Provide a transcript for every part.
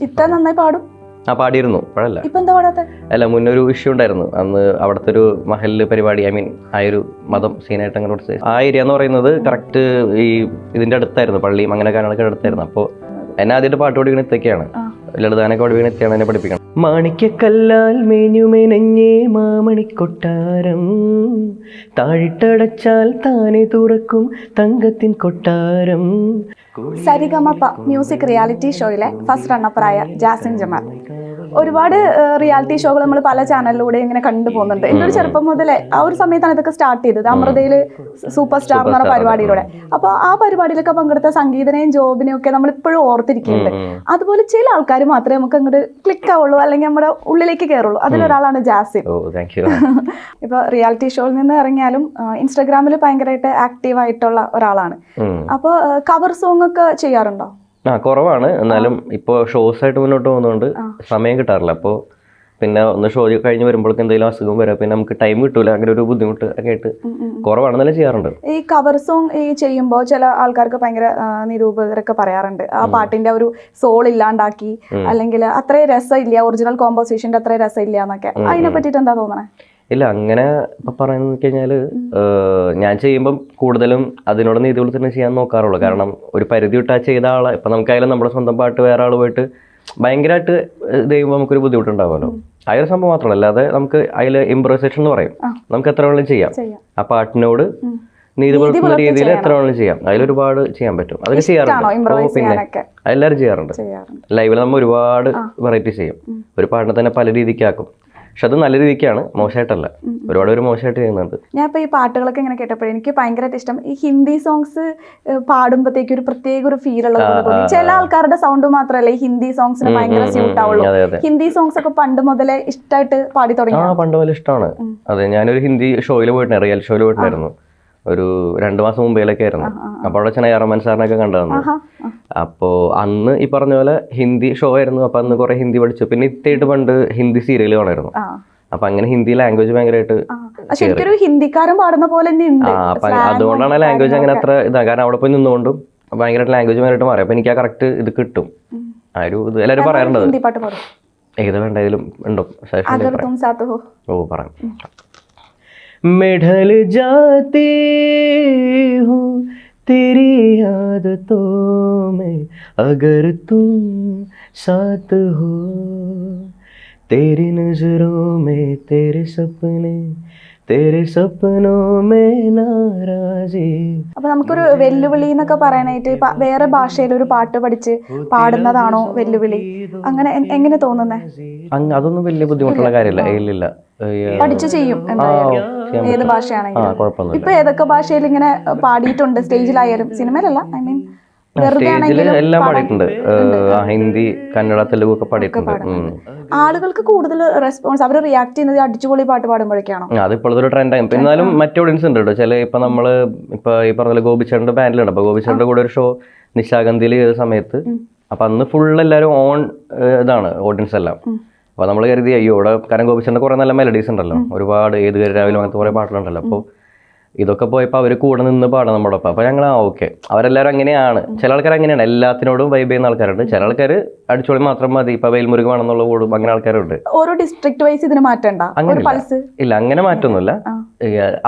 ഇത്ര നന്നായി പാടും? ആ പാടിയിരുന്നു. ഇപ്പോഴല്ല. ഇപ്പൊ എന്താ പാടാത്ത? അല്ല മുന്നൊരു ഇഷ്യൂ ഉണ്ടായിരുന്നു. അന്ന് അവിടുത്തെ ഒരു മഹലിൽ പരിപാടി ഐ മീൻ ആ ഒരു മതം സീനായിട്ട് അങ്ങനെ കൊടുത്ത് ആ ഏരിയ എന്ന് പറയുന്നത് കറക്റ്റ് ഈ ഇതിന്റെ അടുത്തായിരുന്നു പള്ളിയും അങ്ങനെ കാര്യങ്ങളൊക്കെ അടുത്തായിരുന്നു. അപ്പോൾ എന്നെ ആദ്യമായിട്ട് പാട്ട് പഠിക്കുന്ന ഇത്തൊക്കെയാണ് ആ. ലളിതാനൊക്കെ പഠിപ്പിക്കുന്ന എത്തിയാണ് എന്നെ പഠിപ്പിക്കണം. മാണിക്കക്കല്ലാൽ മേഞ്ഞുമെനഞ്ഞേ മാമണിക്കൊട്ടാരം. താഴിട്ടടച്ചാൽ താനെ തുറക്കും തങ്കത്തിൻ കൊട്ടാരം. സരിഗമപ്പ മ്യൂസിക് റിയാലിറ്റി ഷോയിലെ ഫസ്റ്റ് റണ്ണപ്പറായ ജാസിൻ ജമാൽ. ഒരുപാട് റിയാലിറ്റി ഷോകൾ നമ്മൾ പല ചാനലിലൂടെ ഇങ്ങനെ കണ്ടു പോകുന്നുണ്ട്. എന്റെ ഒരു ചെറുപ്പം മുതലേ ആ ഒരു സമയത്താണ് ഇതൊക്കെ സ്റ്റാർട്ട് ചെയ്തത്. അമൃതയിൽ സൂപ്പർ സ്റ്റാർ എന്ന് പറഞ്ഞ പരിപാടിയിലൂടെ. അപ്പോൾ ആ പരിപാടിയിലൊക്കെ പങ്കെടുത്ത സംഗീതനെയും ജോബിനെയും ഒക്കെ നമ്മൾ ഇപ്പോഴും ഓർത്തിരിക്കുന്നുണ്ട് അതുപോലെ ചില ആൾക്കാർ മാത്രമേ നമുക്ക് അങ്ങോട്ട് ക്ലിക്ക് ആവുള്ളൂ അല്ലെങ്കിൽ നമ്മുടെ ഉള്ളിലേക്ക് കയറുള്ളൂ അതിലൊരാളാണ് ജാസിൻ ഇപ്പോൾ റിയാലിറ്റി ഷോയിൽ നിന്ന് ഇറങ്ങിയാലും ഇൻസ്റ്റാഗ്രാമിൽ ഭയങ്കരമായിട്ട് ആക്റ്റീവ് ആയിട്ടുള്ള ഒരാളാണ്. അപ്പോൾ കവർ സോങ് ഒക്കെ ചെയ്യാറുണ്ടോ? ആ കുറവാണ്. എന്നാലും ഇപ്പോൾ ഷോസ് ആയിട്ട് മുന്നോട്ട് പോകുന്നതുകൊണ്ട് സമയം കിട്ടാറില്ല. അപ്പോൾ പിന്നെ ഒന്ന് ഷോ കഴിഞ്ഞ് വരുമ്പോഴേക്കും എന്തെങ്കിലും അസുഖം വരാം പിന്നെ നമുക്ക് ടൈം കിട്ടൂല. അങ്ങനെ ഒരു ബുദ്ധിമുട്ട് ഒക്കെ ആയിട്ട് കുറവാണെന്നല്ലേ ചെയ്യാറുണ്ട്. ഈ കവർ സോങ് ഈ ചെയ്യുമ്പോൾ ചില ആൾക്കാർക്ക് ഭയങ്കര നിരൂപകരൊക്കെ പറയാറുണ്ട്. ആ പാട്ടിന്റെ ഒരു സോൾ ഇല്ലാണ്ടാക്കി അല്ലെങ്കിൽ അത്രയും രസമില്ല ഒറിജിനൽ കോമ്പോസിഷന്റെ അത്രയും രസമില്ല എന്നൊക്കെ. അതിനെ പറ്റിയിട്ട് എന്താ തോന്നണേ? ഇല്ല അങ്ങനെ ഇപ്പൊ വെച്ച് കഴിഞ്ഞാൽ ഞാൻ ചെയ്യുമ്പം കൂടുതലും അതിനോട് നീതി തന്നെ ചെയ്യാൻ നോക്കാറുള്ളൂ. കാരണം ഒരു പരിധി വിട്ടാ ചെയ്ത ആളെ. ഇപ്പൊ നമുക്കായാലും നമ്മുടെ സ്വന്തം പാട്ട് വേറെ ആൾ പോയിട്ട് ഭയങ്കരമായിട്ട് ഇത് ചെയ്യുമ്പോൾ നമുക്കൊരു ബുദ്ധിമുട്ടുണ്ടാവുമല്ലോ. ആ ഒരു സംഭവം മാത്രമല്ല. അല്ലാതെ നമുക്ക് അതിൽ ഇംപ്രൈസേഷൻ എന്ന് പറയും. നമുക്ക് എത്ര വേണമെങ്കിലും ചെയ്യാം. ആ പാട്ടിനോട് നീതി പുലർത്തുന്ന രീതിയിൽ എത്ര വേണമെങ്കിലും ചെയ്യാം. അതിലൊരുപാട് ചെയ്യാൻ പറ്റും. അതൊക്കെ ചെയ്യാറുണ്ട്? പിന്നെ ചെയ്യാറുണ്ട്. ചെയ്യാറുണ്ട്. ലൈവിൽ നമ്മൾ ഒരുപാട് വെറൈറ്റി ചെയ്യും. ഒരു പാട്ടിനെ തന്നെ പല രീതിക്കാക്കും. പക്ഷെ അത് നല്ല രീതിക്കാണ് മോശമായിട്ടല്ല ഒരുപാട് പേര് മോശമായിട്ട് ചെയ്യുന്നുണ്ട്. ഞാൻ ഇപ്പൊ ഈ പാട്ടുകളൊക്കെ ഇങ്ങനെ കേട്ടപ്പോൾ എനിക്ക് ഭയങ്കരമായിട്ട് ഇഷ്ടം. ഈ ഹിന്ദി സോങ്സ് പാടുമ്പോഴത്തേക്ക് ഒരു പ്രത്യേക ഒരു ഫീൽ ഉള്ളത് തോന്നി. ചില ആൾക്കാരുടെ സൗണ്ട് മാത്രമല്ല ഈ ഹിന്ദി സോങ്സിന് ഭയങ്കര സ്യൂട്ട് ആവുള്ളൂ. ഹിന്ദി സോങ്സ് ഒക്കെ പണ്ട് മുതലേ ഇഷ്ടമായിട്ട് പാടി തുടങ്ങി ആ പണ്ട് മുതൽ ഇഷ്ടമാണ് അതെ ഞാനൊരു ഹിന്ദി ഷോയിൽ പോയിട്ടുണ്ടായിരുന്നു റിയൽ ഷോയിൽ പോയിട്ടുണ്ടായിരുന്നു. ഒരു രണ്ട് മാസം മുമ്പേലൊക്കെ ആയിരുന്നു. അപ്പോൾ അവിടെ ചെന്നൈ അറമൻ സാറിനൊക്കെ കണ്ടു ആഹാ. ആ. അപ്പോൾ അന്ന് ഈ പറഞ്ഞ പോലെ ഹിന്ദി ഷോ ആയിരുന്നു അപ്പോൾ അന്ന് കുറേ ഹിന്ദി പഠിച്ചു പിന്നെ ഇത്തായിട്ട് പണ്ട് ഹിന്ദി സീരിയൽ കാണായിരുന്നു ആ അപ്പോൾ അങ്ങനെ ഹിന്ദി ലാംഗ്വേജ് ഭയങ്കരമായിട്ട് ആ. ശരിക്കും ഒരു ഹിന്ദിക്കാരൻ പാടുന്ന പോലെ തന്നെ ഉണ്ട് ആ അപ്പം അതുകൊണ്ടാണ് ലാംഗ്വേജ് അങ്ങനെ അത്ര ഇതാ കാരണം അവിടെ പോയി നിന്നുകൊണ്ടും ഭയങ്കരമായിട്ട് ലാംഗ്വേജ് ഭയങ്കരമായിട്ട് മാറി അപ്പം എനിക്ക് ആ കറക്റ്റ് ഇത് കിട്ടും ആ ഒരു ഇത് എല്ലാവരും പറയാറുണ്ട് അത്. ഹിന്ദി പാട്ട് പാടും ഏത് വേണ്ട ഇതിലും ഉണ്ടോ സജഷൻ അഗർ തും സാത്ത് ഹോ ഓ പറയാം मैं ढल जाती हूँ तेरी आदतों में अगर तुम साथ हो तेरी नजरों में तेरे सपने तेरे सपनों में नाराजी അപ്പൊ നമുക്കൊരു വെല്ലുവിളി എന്നൊക്കെ പറയാനായിട്ട് ഇപ്പൊ വേറെ ഭാഷയിൽ ഒരു പാട്ട് പഠിച്ച് പാടുന്നതാണോ വെല്ലുവിളി അങ്ങനെ എ- എങ്ങനെ തോന്നുന്നേ അങ്ങ് അതൊന്നും വലിയ ബുദ്ധിമുട്ടുള്ള കാര്യമില്ല ഇല്ലില്ല ഏഹ്, പഠിച്ചു ചെയ്യും ആ, എന്തായാലും ചെയ്യാൻ ഏത് ഭാഷയാണെങ്കിലും. ഇപ്പൊ ഏതൊക്കെ ഭാഷയിൽ ഇങ്ങനെ പാടിയിട്ടുണ്ട്? സ്റ്റേജിലായാലും സിനിമയിലല്ല. ഐ മീൻ വെറുതെ എല്ലാം പാടിയിട്ടുണ്ട്. ഹിന്ദി കന്നഡ തെലുഗു ഒക്കെ പാടിയിട്ടുണ്ട്. ആളുകൾക്ക് കൂടുതൽ റെസ്പോൺസ് അവർ റിയാക്ട് ചെയ്യുന്നത് അടിച്ചുപൊളി പാട്ട് പാടുമ്പോഴേക്കാണോ അതിപ്പോഴത്തെ ഒരു ട്രെൻഡായി എന്നാലും മറ്റു ഓഡിയൻസ് ഉണ്ട് കേട്ടോ. ചില ഇപ്പൊ നമ്മൾ ഇപ്പൊ ഈ പറഞ്ഞ ഗോപിച്ചേട്ടന്റെ ബാൻഡിലുണ്ട്. അപ്പൊ ഗോപിച്ചേട്ടന്റെ കൂടെ ഒരു ഷോ നിശാഗന്ധിയിൽ ചെയ്ത സമയത്ത്? അപ്പൊ അന്ന് ഫുൾ എല്ലാരും ഓൺ ഇതാണ് ഓഡിയൻസ് എല്ലാം. അപ്പൊ നമ്മൾ കരുതി അയ്യോ ഇവിടെ കാരണം ഗോപിച്ചേട്ടന്റെ കുറേ നല്ല മെലഡീസ് ഉണ്ടല്ലോ. ഒരുപാട് ഏത് രാവിലെ അങ്ങനത്തെ കുറേ പാട്ടുകളുണ്ടല്ലോ. അപ്പോൾ ഇതൊക്കെ പോയപ്പോൾ അവർ കൂടെ നിന്ന് പാടാം നമ്മുടെ ഒപ്പം അപ്പോൾ ഞങ്ങൾ ആ ഓക്കെ. അവരെല്ലാവരും അങ്ങനെയാണ്. ചില ആൾക്കാർ അങ്ങനെയാണ്. എല്ലാത്തിനോടും വൈബ് ചെയ്യുന്ന ആൾക്കാരുണ്ട്. ചില ആൾക്കാർ അടിച്ചോളി മാത്രം മതി. ഇപ്പോൾ വെയിൽമുരുക് വേണമെന്നുള്ള കൂടും. അങ്ങനെ ആൾക്കാരുണ്ട്. ഓരോ ഡിസ്ട്രിക്ട് വൈസ് ഇതിന് മാറ്റണ്ട? പൾസ് ഇല്ല അങ്ങനെ മാറ്റൊന്നുമില്ല.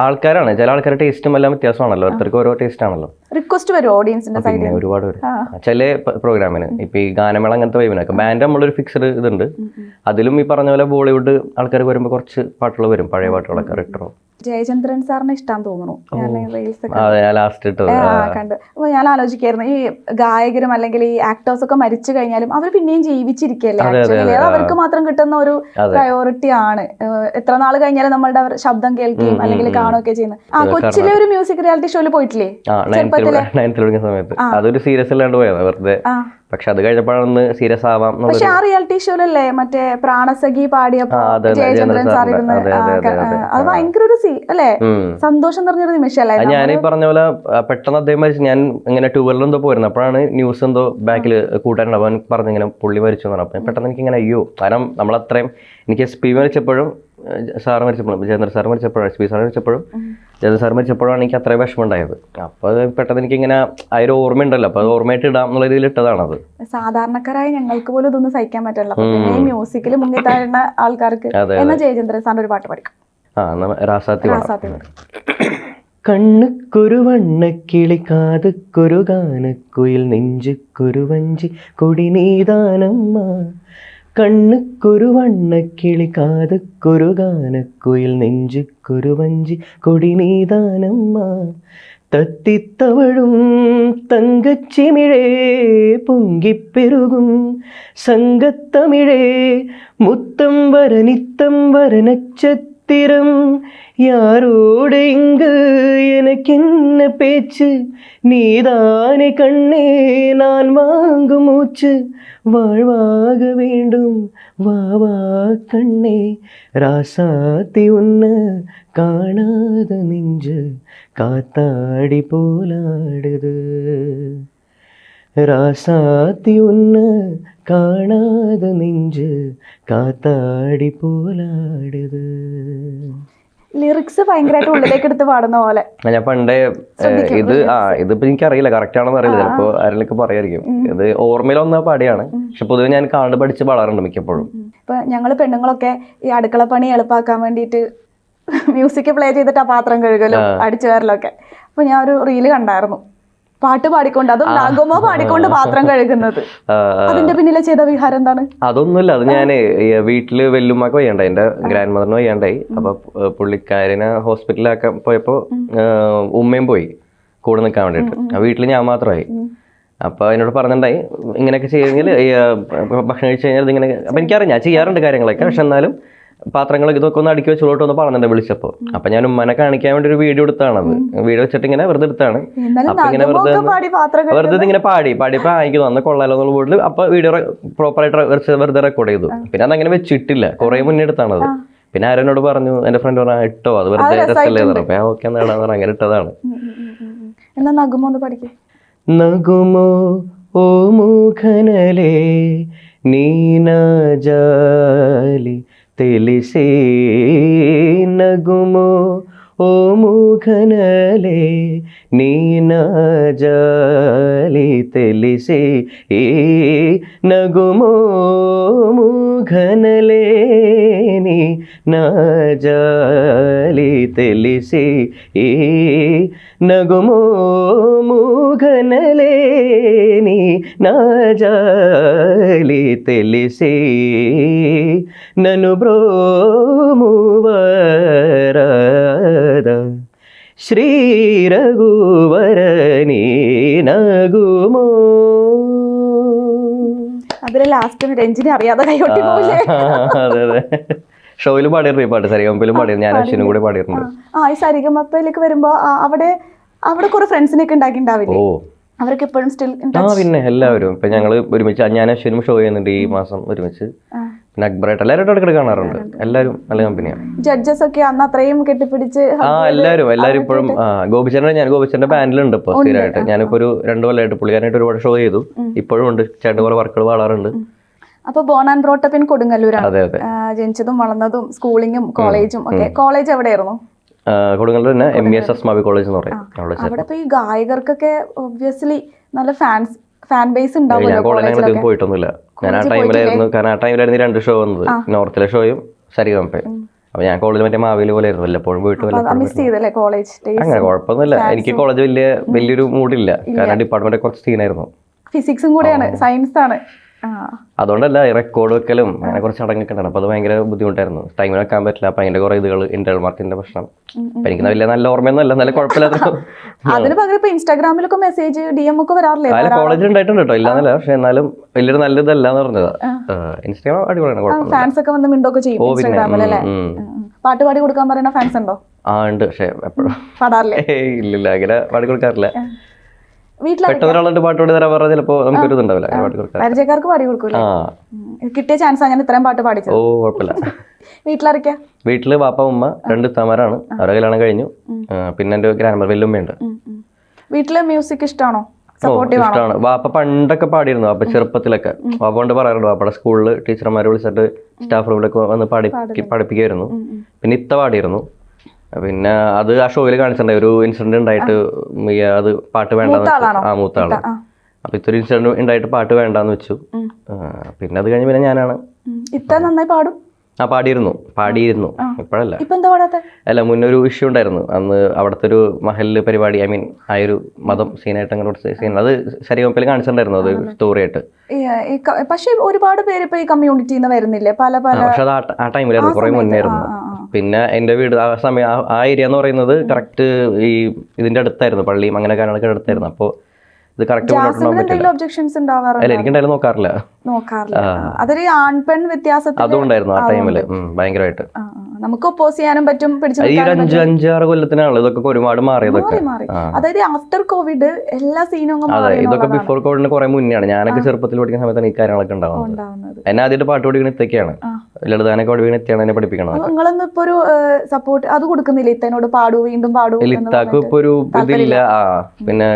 ആൾക്കാരാണ്. ചില ആൾക്കാരുടെ ടേസ്റ്റും എല്ലാം വ്യത്യാസമാണല്ലോ. ഓരോരുത്തർക്ക് ഓരോ ടേസ്റ്റ് ആണല്ലോ. റിക്വസ്റ്റ് വരും ഓഡിയൻസിന്റെ സൈഡിൽ ഒരുപാട് പേര് ആ. ചില പ്രോഗ്രാമിന് ഇപ്പൊ ഈ ഗാനമേള അങ്ങനത്തെ വൈബിനൊക്കെ ബാൻഡ് നമ്മളൊരു ഫിക്സഡ് ഇതുണ്ട്. അതിലും ഈ പറഞ്ഞ പോലെ ബോളിവുഡ് ആൾക്കാർ വരുമ്പോൾ കുറച്ച് പാട്ടുകൾ വരും. പഴയ പാട്ടുകളൊക്കെ റിട്രോ ജയചന്ദ്രൻ സാറിനെ ഇഷ്ടം തോന്നുന്നു. ഞാൻ റീൽസ് ഒക്കെ കണ്ട്. അപ്പൊ ഞാൻ ആലോചിക്കായിരുന്നു ഈ ഗായകരും അല്ലെങ്കിൽ ഈ ആക്ടേഴ്സ് ഒക്കെ മരിച്ചു കഴിഞ്ഞാലും അവർ പിന്നെയും ജീവിച്ചിരിക്കല്ലേ? ആക്ച്വലി അവർക്ക് മാത്രം കിട്ടുന്ന ഒരു. പ്രയോറിറ്റി ആണ്. എത്ര നാൾ കഴിഞ്ഞാലും നമ്മളുടെ അവർ ശബ്ദം കേൾക്കുകയും അല്ലെങ്കിൽ കാണുകയൊക്കെ ചെയ്യുന്നത്. ആ കൊച്ചിലെ ഒരു മ്യൂസിക് റിയാലിറ്റി ഷോയിൽ പോയിട്ടില്ലേ? ചെറുപ്പത്തിലെ? അതൊരു സീരിയസ് അല്ലാണ്ട് പോയത് വെറുതെ. പക്ഷെ അത് കഴിഞ്ഞപ്പോഴൊന്ന് സീരിയസ് ആവാം പക്ഷെ ആ റിയാലിറ്റി ഷോയിലല്ലേ മറ്റേ പ്രാണസഖി പാടിയപ്പോ ജയചന്ദ്രൻ സാർ. ഇരുന്ന് അതെ, ഭയങ്കര ഒരു സീ അല്ലേ? സന്തോഷം നിറഞ്ഞൊരു നിമിഷം നിമിഷമല്ലായിരുന്നു ഞാൻ ഈ പറഞ്ഞ പോലെ പെട്ടെന്ന് അദ്ദേഹം മരിച്ചു ഞാൻ ഇങ്ങനെ ടൂവറിൽ എന്തോ പോയിരുന്നു. അപ്പോഴാണ് ന്യൂസ് എന്തോ ബാക്കിൽ കൂട്ടാനുണ്ട് അവൻ പറഞ്ഞു ഇങ്ങനെ പുള്ളി മരിച്ചു എന്ന് പറഞ്ഞു. പെട്ടെന്ന് എനിക്ക് ഇങ്ങനെ അയ്യോ കാരണം നമ്മൾ നമ്മളത്രയും എനിക്ക് എസ് പി മരിച്ചപ്പോഴും സാറ് മരിച്ചപ്പോഴും ജയന്ദ്ര സാർ മരിച്ചപ്പോഴും എസ് പി സാർ മരിച്ചപ്പോഴും ജയന്ദ്ര സാർ മരിച്ചപ്പോഴാണ് എനിക്ക് അത്രയും വിഷമം ഉണ്ടായത് അപ്പോൾ അത് പെട്ടെന്ന് എനിക്ക് ഇങ്ങനെ ആ ഒരു ഓർമ്മയുണ്ടല്ലോ അപ്പോൾ അത് ഓർമ്മയായിട്ട് ഇടാം എന്നുള്ള രീതിയിൽ ഇട്ടതാണത്. സാധാരണക്കാരായ ഞങ്ങൾക്ക് പോലും ഇതൊന്നും സഹിക്കാൻ പറ്റില്ല. മ്യൂസിക്കിൽ മുങ്ങി താഴുന്ന ആൾക്കാർക്ക് എന്നാ ജയചന്ദ്രൻ സാറിന്റെ ഒരു പാട്ട് പഠിക്കും ആ രാസാത്തി. കണ്ണുക്കൊരു വണ്ണക്കിളി കാതുക്കൊരു ഗാനക്കുയിൽ നെഞ്ചുക്കൊരു വഞ്ചി കൊടി നീതാനമ്മ കണ്ണുക്കൊരു വണ്ണക്കിളി കാതുക്കൊരു ഗാനക്കുയിൽ നെഞ്ചുക്കൊരു വഞ്ചി കൊടിനീതാനമ്മ തത്തിത്തവഴും തങ്കച്ചിമിഴേ പൊങ്കിപ്പെരുകും. സംഗത്തമിഴേ മുത്തം വരനിത്തം சித்திரம். யாரோடு இங்கு? எனக்கு என்ன பேச்சு? நீதானே கண்ணே நான் வாங்கும் மூச்சு. வாழ்வாக வேண்டும். வாவா கண்ணே. ராசாத்தி உன்ன காணாத நெஞ்சு. காத்தாடி போலாடுது. രാസാത്തി ഒന്ന് കാണാതെ നെഞ്ച് കാത്താടി പോലാടുത് ലിറിക്സ് ഭയങ്കരമായിട്ട് ഉള്ളിലേക്ക് എടുത്ത് പാടുന്ന പോലെ. ഞാൻ പണ്ടേ ഇത് ആ ഇതിപ്പോ എനിക്കറിയില്ല കറക്റ്റ് ആണെന്ന് അറിയില്ല. ചിലപ്പോ ആരെങ്കിലും പറയായിരിക്കും. ഇത് ഓർമ്മയിൽ ഒന്നാ പാടിയാണ്. പക്ഷെ പൊതുവെ ഞാൻ കാണ്ട് പഠിച്ച് പാടാറുണ്ട് മിക്കപ്പോഴും. ഇപ്പൊ ഞങ്ങൾ പെണ്ണുങ്ങളൊക്കെ ഈ അടുക്കള പണി എളുപ്പാക്കാൻ വേണ്ടിട്ട് മ്യൂസിക് പ്ലേ ചെയ്തിട്ട് ആ പാത്രം കഴുകലും അടിച്ചു വരലൊക്കെ അപ്പൊ ഞാൻ ഒരു റീൽ കണ്ടായിരുന്നു. പാട്ട് പാടിക്കൊണ്ട് അതും നാഗോമോ പാടിക്കൊണ്ട് പാത്രം കഴുകുന്നത്? അതിന്റെ പിന്നിലെ ചെയ്ത വിഹാരം എന്താണ്? അതൊന്നുമില്ല അത് ഞാൻ വീട്ടിൽ വെല്ലുമ്മക്ക് വയ്യണ്ടായി എന്റെ ഗ്രാൻഡ് മദറിന് വയ്യാണ്ടായി. അപ്പൊ പുള്ളിക്കാരനെ ഹോസ്പിറ്റലിലാക്കാൻ പോയപ്പോ ഉമ്മയും പോയി കൂടെ നിൽക്കാൻ വേണ്ടിയിട്ട്. ആ വീട്ടിൽ ഞാൻ മാത്രമായി. അപ്പൊ എന്നോട് പറഞ്ഞിട്ടുണ്ടായി ഇങ്ങനെയൊക്കെ ചെയ്യുമെങ്കിൽ ആ, ഭക്ഷണം കഴിച്ചു കഴിഞ്ഞാൽ ഇതിങ്ങനെ അപ്പൊ എനിക്കറിയാം ഞാൻ ചെയ്യാറുണ്ട് കാര്യങ്ങളൊക്കെ. പക്ഷെ എന്നാലും പാത്രങ്ങൾ ഇതൊക്കെ ഒന്ന് അടുക്കി വെച്ചോട്ട് ഒന്ന് പറഞ്ഞിട്ടുണ്ട് വിളിച്ചപ്പോൾ. അപ്പൊ ഞാൻ ഉമ്മനെ കാണിക്കാൻ വേണ്ടി ഒരു വീഡിയോ എടുത്താണത്. വീഡിയോ വെച്ചിട്ട് ഇങ്ങനെ വെറുതെ എടുത്താണ്. അപ്പൊ ഇങ്ങനെ വെറുതെ വെറുതെ ഇങ്ങനെ പാടി. പാടിയപ്പോ ആയിക്കുന്നു അന്ന് കൊള്ളാലോ എന്നുള്ള ബോർഡിൽ അപ്പൊ വീഡിയോ പ്രോപ്പർ ആയിട്ട് വെറുതെ റെക്കോർഡ് ചെയ്തു. പിന്നെ അത് അങ്ങനെ വെച്ചിട്ടില്ല. കുറെ മുന്നേ എടുത്താണത്. പിന്നെ ആരോനോട് പറഞ്ഞു എന്റെ ഫ്രണ്ട് പറഞ്ഞു ഇട്ടോ അത് വെറുതെ രസമല്ലേ? പറഞ്ഞു ഓക്കെ എന്നാണ് പറഞ്ഞു അങ്ങനെ ഇട്ടതാണ്. എന്നാ നഗുമോ ഒന്ന് പഠിക്കേ. നഗുമോ ഓ മൂഖനലേ നീനാജാലി తెలిసే నగుమో ఓ మూఘనలే నీ నాజాలి తెలిసే ఏ నగుమో మూఘనలే నీ నాజాలి తెలిసే ఏ నగుమో మూఘనలే నీ నాజాలి తెలిసే నను బ్రోమువరద శ్రీ రఘువరని నగుమో അതിലെ ലാസ്റ്റ് രഞ്ജിനെ അറിയാതെ കൈകൊട്ടി അതെ അതെ. ഷോയിൽ പാടിയിരുന്നു ഈ പാട്ട് സരിഗമപ്പയിലും പാടിയിരുന്നു ഞാൻ അശ്വിനും കൂടെ പാടിയിരുന്നു ആ ഈ സരിഗമപ്പയിലേക്ക് വരുമ്പോ അവിടെ അവിടെ കുറെ ഫ്രണ്ട്സിനെയൊക്കെ ഉണ്ടാക്കിണ്ടാവില്ലേ അവർക്ക് എപ്പോഴും സ്റ്റിൽ ആ പിന്നെ എല്ലാവരും. ഇപ്പൊ ഞങ്ങൾ ഒരുമിച്ച് ഞാൻ അശ്വിനും ഷോ ചെയ്യുന്നുണ്ട് ഈ മാസം ഒരുമിച്ച്. പിന്നെ അക്ബറായിട്ട് എല്ലാവരും ഇടയ്ക്കിടെ കാണാറുണ്ട്. എല്ലാവരും നല്ല കമ്പനിയാണ് ജഡ്ജസ് ഒക്കെ അന്ന് അത്രയും കെട്ടിപ്പിടിച്ച് ആ എല്ലാവരും എല്ലാവരും ഇപ്പോഴും ആ ഗോപിച്ചേട്ടൻ ഞാൻ ഗോപിച്ചേട്ടന്റെ ബാൻഡിലുണ്ട് ഇപ്പോൾ സ്ഥിരമായിട്ട്. ഞാനിപ്പോൾ ഒരു രണ്ടു കൊല്ലമായിട്ട് പുള്ളിക്കാരനായിട്ട് ഒരുപാട് ഷോ ചെയ്തു. ഇപ്പോഴും ഉണ്ട്. ചേട്ടൻ കുറെ വർക്കുകൾ വളാറുണ്ട് അപ്പൊ ബോൺ ആൻഡ് ബ്രോട്ടപ്പിൻ കൊടുങ്ങല്ലൂരാണ്. അതെ അതെ. ജനിച്ചതും വളർന്നതും സ്കൂളിങ്ങും കോളേജും ഒക്കെ. കോളേജ് എവിടെയായിരുന്നു? കൊടുങ്ങല്ലൂർ തന്നെ എം എസ് എസ് കോളേജ് എന്ന് പറയും. അവിടെ ഈ ഗായകർക്കൊക്കെ ഒബ്വിയസ്ലി നല്ല ഫാൻസ് ഫാൻ ബേസ് ഉണ്ടാവും ഉണ്ടാവുമല്ലോ പോയിട്ടൊന്നുമില്ല. ഞാൻ ആ ടൈമിലായിരുന്നു കാരണം ആ ടൈമിലായിരുന്നു രണ്ട് ഷോ വന്നത്. നോർത്തിലെ ഷോയും സരിഗമപ്പേ അപ്പൊ ഞാൻ കോളേജ് മറ്റേ മാവേലി പോലെ ആയിരുന്നു വല്ലപ്പോഴും പോയിട്ട് ഡേയ്സ് അങ്ങനെ കുഴപ്പമൊന്നുമില്ല. എനിക്ക് കോളേജ് വലിയ വലിയൊരു മൂഡില്ല കാരണം ഡിപ്പാർട്ട്മെന്റ് കുറച്ച് സീനായിരുന്നു ഫിസിക്സും കൂടെയാണ്. സയൻസ് ആണ്. അതുകൊണ്ടല്ല റെക്കോർഡ് വെക്കലും അങ്ങനെ കുറച്ച് അടങ്ങൊക്കെ ഉണ്ടായിരുന്നു. അപ്പോൾ അത് ഭയങ്കര ബുദ്ധിമുട്ടായിരുന്നു. ടൈമിൽ വെക്കാൻ പറ്റില്ല. അപ്പം അതിന്റെ കുറേ ഇതുകൾ ഇന്റർണൽ മാർക്കിന്റെ പ്രശ്നം. എനിക്ക് വലിയ നല്ല ഓർമ്മയൊന്നുമല്ല. നല്ല കുഴപ്പമില്ലാത്ത അതിന് പകരം ഇപ്പൊ ഇൻസ്റ്റാഗ്രാമിലൊക്കെ മെസ്സേജ് ഡി എം ഒക്കെ വരാറില്ലേ? കോളേജിൽ ഉണ്ടായിട്ടുണ്ട് കേട്ടോ. ഇല്ലാന്നല്ല. പക്ഷെ എന്നാലും വലിയൊരു നല്ല ഇതല്ല എന്ന് പറഞ്ഞത്. ഇൻസ്റ്റാഗ്രാം അടിപൊളിയാണ്. ഫാൻസ് ഒക്കെ വന്ന് മിണ്ടൊക്കെ ചെയ്യും. പാട്ട് പാടി കൊടുക്കാൻ പറയുന്ന ഫാൻസ് ഉണ്ടോ? ആ ഉണ്ട്. പക്ഷെ എപ്പോഴും പാടാറില്ലേ? ഇല്ലില്ല. അങ്ങനെ പാടി കൊടുക്കാറില്ല. പാട്ട് പാടി തരാൻ പറഞ്ഞാൽ ചിലപ്പോൾ നമുക്കൊരു ഇതുണ്ടാവില്ല അങ്ങനെ പാടി പരിചയക്കാർക്ക് പാടി കൊടുക്കൂലേ കിട്ടിയ ചാൻസ് അങ്ങനെ ഇത്രയും പാട്ട് പാടിച്ചത്. ഓ കുഴപ്പമില്ല. വീട്ടിലിറക്കിയ വീട്ടിൽ പാപ്പ ഉമ്മ രണ്ട് തമരാണ് അവരുടെ കല്യാണം കഴിഞ്ഞു. പിന്നെ എന്റെ ഗ്രാൻഡ് വെല്ലുമ്മയുണ്ട് വീട്ടിൽ മ്യൂസിക് ഇഷ്ടമാണോ ഇഷ്ടമാണ് വാപ്പ പണ്ടൊക്കെ പാടിയിരുന്നു വാപ്പ ചെറുപ്പത്തിലൊക്കെ. വാപ്പ കൊണ്ട് പറയാറുണ്ട് വാപ്പയുടെ സ്കൂളിൽ ടീച്ചർമാരെ വിളിച്ചിട്ട് സ്റ്റാഫ് റൂമിലൊക്കെ വന്ന് പാടി പഠിപ്പിക്കുമായിരുന്നു. പിന്നെ ഇത്ത പാടിയിരുന്നു. പിന്നെ അത് ആ ഷോയിൽ കാണിച്ചിട്ടുണ്ടായി ഒരു ഇൻസിഡന്റ് ഉണ്ടായിട്ട് അത് പാട്ട് വേണ്ട? ആ മൂത്ത ആൾ അപ്പൊ ഇത്ര ഇൻസിഡന്റ് ഉണ്ടായിട്ട് പാട്ട് വേണ്ടെന്ന് വെച്ചു. പിന്നെ അത് കഴിഞ്ഞ് പിന്നെ ഞാനാണ്. ഇത്ര നന്നായി പാടും? ആ പാടിയിരുന്നു പാടിയിരുന്നു. ഇപ്പോഴല്ല. അല്ല മുന്നൊരു ഇഷ്യൂ ഉണ്ടായിരുന്നു. അന്ന് അവിടുത്തെ ഒരു മഹലിൽ പരിപാടി ഐ മീൻ ആ ഒരു മതം സീനായിട്ട് അങ്ങോട്ട് സീൻ അത് ശരികമ്പിൽ കാണിച്ചിട്ടുണ്ടായിരുന്നു അത് സ്റ്റോറി ആയിട്ട് ഈ- ഈ ക- പക്ഷെ ഒരുപാട് പേര് ഇപ്പൊ ഈ കമ്മ്യൂണിറ്റിയിൽ നിന്ന് വരുന്നില്ലേ? പല പല പക്ഷെ അത് ആ- ടൈമിലായിരുന്നു കുറെ മുന്നേ ആയിരുന്നു ആ, ആ. പിന്നെ എന്റെ വീട് ആ സമയം ആ- ആ ഏരിയ എന്ന് പറയുന്നത് കറക്റ്റ് ഈ ഇതിന്റെ അടുത്തായിരുന്നു പള്ളിയും അങ്ങനെ കാര്യങ്ങളൊക്കെ അടുത്തായിരുന്നു. അപ്പോൾ ഇത് കറക്റ്റ് ഒബ്ജക്ഷൻസ് അല്ല എനിക്കുണ്ടായാലും നോക്കാറില്ല. നോക്കാറില്ല. അതൊരു ആൺ പെൺ വ്യത്യാസത്തിൽ അതും ആ ടൈമിൽ ഭയങ്കരമായിട്ട്. നമുക്ക് ഒപ്പോസ് ചെയ്യാനും പറ്റും പിടിച്ചു അഞ്ചാറ് കൊല്ലത്തിനാണല്ലോ ഇതൊക്കെ ഒരുപാട് മാറിയതൊക്കെ. മാറി മാറി. അതായത് ആഫ്റ്റർ കോവിഡ് എല്ലാ സീനും ഇതൊക്കെ ബിഫോർ കോവിഡിന് കുറെ മുന്നെയാണ്. ഞാനൊക്കെ ചെറുപ്പത്തിൽ പഠിക്കുന്ന സമയത്താണ് ഈ കാര്യങ്ങളൊക്കെ ഉണ്ടാവുന്നത്. എന്നെ ആദ്യമായിട്ട് പാട്ട് പഠിക്കുന്ന ഇത്തൊക്കെയാണ്. ലളിതാനൊക്കെ പഠിക്കുന്ന ഇത്തയാണ് എന്നെ പഠിപ്പിക്കണം നിങ്ങളൊന്നും ഇപ്പൊ ഒരു സപ്പോർട്ട് അത് കൊടുക്കുന്നില്ല? ഇത്തനോട് പാടൂ വീണ്ടും പാടൂ ഇത്താക്കും ഇപ്പൊ ഒരു ഇതില്ല. ആ. പിന്നെ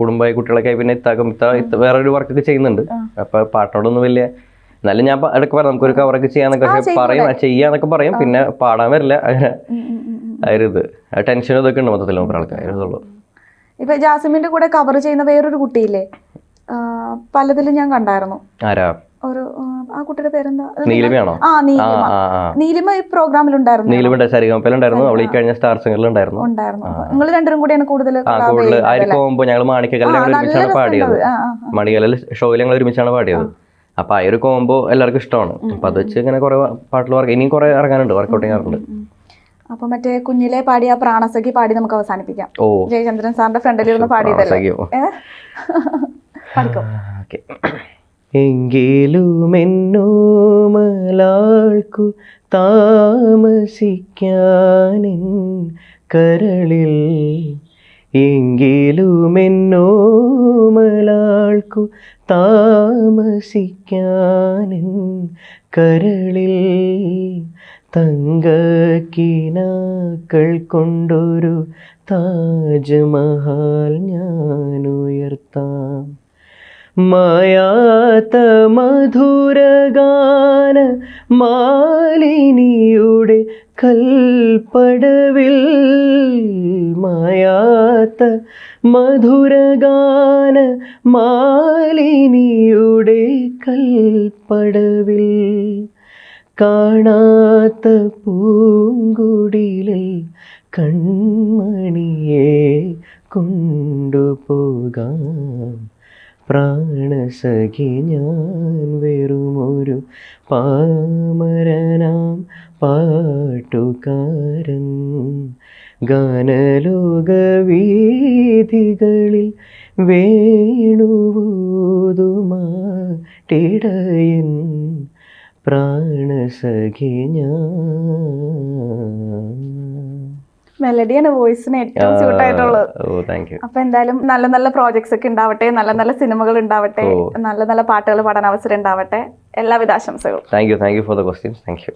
കുടുംബമായി കുട്ടികളൊക്കെ ആയി പിന്നെ ഇത്താക്കും ഇത്ത വേറൊരു വർക്കൊക്കെ ചെയ്യുന്നുണ്ട്. അപ്പൊ പാട്ടോടൊന്നും വലിയ എന്നാലും ഞാൻ ഇടയ്ക്ക് പറയാം നമുക്കൊരു കവറൊക്കെ ചെയ്യാന്നൊക്കെ പക്ഷെ പറയും ചെയ്യാന്നൊക്കെ പറയും. പിന്നെ പാടാൻ വരില്ല. അങ്ങനെ ആയിരുത് ടെൻഷൻ ഇതൊക്കെ ഉണ്ട് മൊത്തത്തിൽ ആൾക്കാർ ഇതുള്ളൂ ഇപ്പൊ ജാസിമിന്റെ കൂടെ കവർ ചെയ്യുന്ന വേറൊരു കുട്ടിയില്ലേ? പലതിലും ഞാൻ കണ്ടായിരുന്നു. ആരാ? ഒരു കുട്ടിയുടെ പേരെന്താ? നീലിമയാണോ? ആ നീലിമ. നീലിമ ഈ പ്രോഗ്രാമിൽ ഉണ്ടായിരുന്നു? നീലിമുണ്ട് സരിഗമപ്പലുണ്ടായിരുന്നു അവൾ ഈ കഴിഞ്ഞ സ്റ്റാർ സിംഗറിൽ ഉണ്ടായിരുന്നു. ഉണ്ടായിരുന്നു. നിങ്ങൾ രണ്ടുപേരും കൂടിയാണ് കൂടുതൽ കൂടുതൽ ആയിരിക്കും പോകുമ്പോൾ ഞങ്ങൾ മാണിക്കകല്ല് ഞങ്ങൾ ഒരുമിച്ചാണ് പാടിയത്. മണികല്ലിൽ ഷോയിൽ ഞങ്ങൾ ഒരുമിച്ചാണ് പാടിയത്. അപ്പൊ ആ ഒരു കോംബോ എല്ലാവർക്കും ഇഷ്ടമാണ്. അപ്പൊ അത് വെച്ച് ഇങ്ങനെ കുറെ പാട്ടിൽ ഇനിയും കുറെ ഇറങ്ങാനുണ്ട് വർക്കൗട്ട് ചെയ്യാറുണ്ട്. അപ്പൊ മറ്റേ കുഞ്ഞിലെ പാടിയ പ്രാണസഖി പാടി നമുക്ക് അവസാനിപ്പിക്കാം. ജയചന്ദ്രൻ സാറിന്റെ ഫ്രണ്ടിൽ ഇരുന്ന് പാടിയതല്ലേ? പഠിക്കോ. എങ്കിലും എന്നോമലാൾക്കു താമസിക്കാനിൻ കരളിൽ എങ്കിലും എന്നോമലാൾക്കു താമസിക്കാനിൻ കരളിൽ തങ്കക്കിനാക്കൾ കൊണ്ടൊരു താജ്മഹാൽ ഞാൻ ഉയർത്താം മായാത്ത മധുരഗാന മാലിനിയുടെ കൽപ്പടവിൽ മായാത്ത മധുരഗാന മാലിനിയുടെ കൽപ്പടവിൽ കാണാത്ത പൂങ്കുടിലിൽ കൺമണിയെ കൊണ്ടുപോകാം. പ്രാണസഖി ഞാൻ വെറുമൊരു പാമരനാം. പാട്ടുകാരൻ ഗാനലോകവീതികളിൽ വേണുവൂതുമാട്ടിടയൻ. പ്രാണസഖി ഞാൻ മെലഡിയാണ് വോയിസിന് ഏറ്റവും സ്യൂട്ട് ആയിട്ടുള്ളത് അപ്പൊ എന്തായാലും നല്ല നല്ല പ്രോജക്ട്സ് ഒക്കെ ഉണ്ടാവട്ടെ നല്ല നല്ല സിനിമകൾ ഉണ്ടാവട്ടെ നല്ല നല്ല പാട്ടുകൾ പാടാൻ അവസരം ഉണ്ടാവട്ടെ. എല്ലാവിധ ആശംസകളും. Thank you thank you for the questions thank you